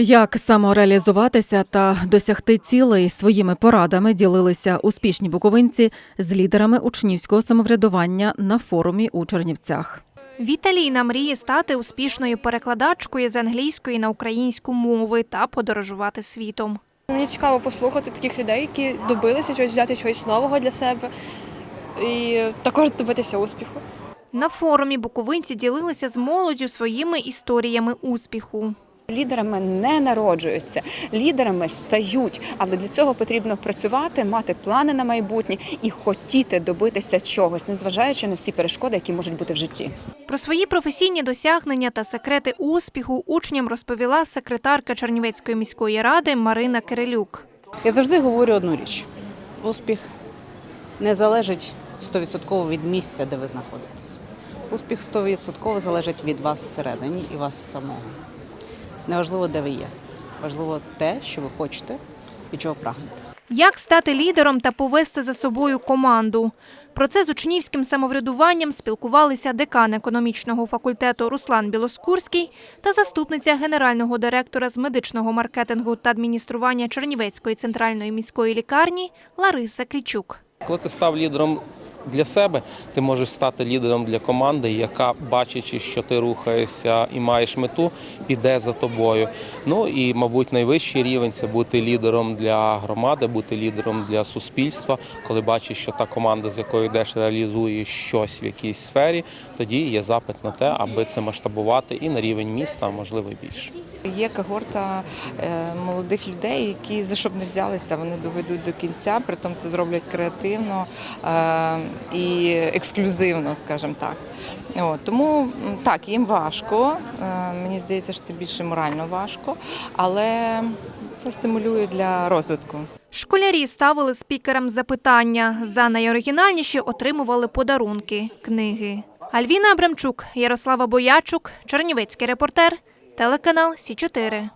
Як самореалізуватися та досягти цілей своїми порадами ділилися успішні буковинці з лідерами учнівського самоврядування на форумі у Чернівцях. Віталіна мріє стати успішною перекладачкою з англійської на українську мови та подорожувати світом. Мені цікаво послухати таких людей, які добилися чогось, взяти чогось нового для себе і також добитися успіху. На форумі буковинці ділилися з молоддю своїми історіями успіху. Лідерами не народжуються, лідерами стають, але для цього потрібно працювати, мати плани на майбутнє і хотіти добитися чогось, незважаючи на всі перешкоди, які можуть бути в житті. Про свої професійні досягнення та секрети успіху учням розповіла секретарка Чернівецької міської ради Марина Кирилюк. Я завжди говорю одну річ: успіх не залежить 100% від місця, де ви знаходитесь. Успіх 100% залежить від вас всередині і вас самого. Неважливо, де ви є. Важливо те, що ви хочете і чого прагнете. Як стати лідером та повести за собою команду? Про це з учнівським самоврядуванням спілкувалися декан економічного факультету Руслан Білоскурський та заступниця генерального директора з медичного маркетингу та адміністрування Чернівецької центральної міської лікарні Лариса Крічук. Коли ти став лідером для себе, ти можеш стати лідером для команди, яка, бачачи, що ти рухаєшся і маєш мету, піде за тобою. Ну і, мабуть, найвищий рівень це бути лідером для громади, бути лідером для суспільства. Коли бачиш, що та команда, з якою йдеш, реалізує щось в якійсь сфері, тоді є запит на те, аби це масштабувати і на рівень міста, а можливо більше. Є когорта е, молодих людей, які за що б не взялися, вони доведуть до кінця, притом це зроблять креативно е, і ексклюзивно, скажімо так. От, тому так, їм важко. Е, Мені здається, що це більше морально важко, але це стимулює для розвитку. Школярі ставили спікерам запитання. За найоригінальніші отримували подарунки книги. Альвіна Абрамчук, Ярослава Боячук, Чернівецький репортер, телеканал Сі 4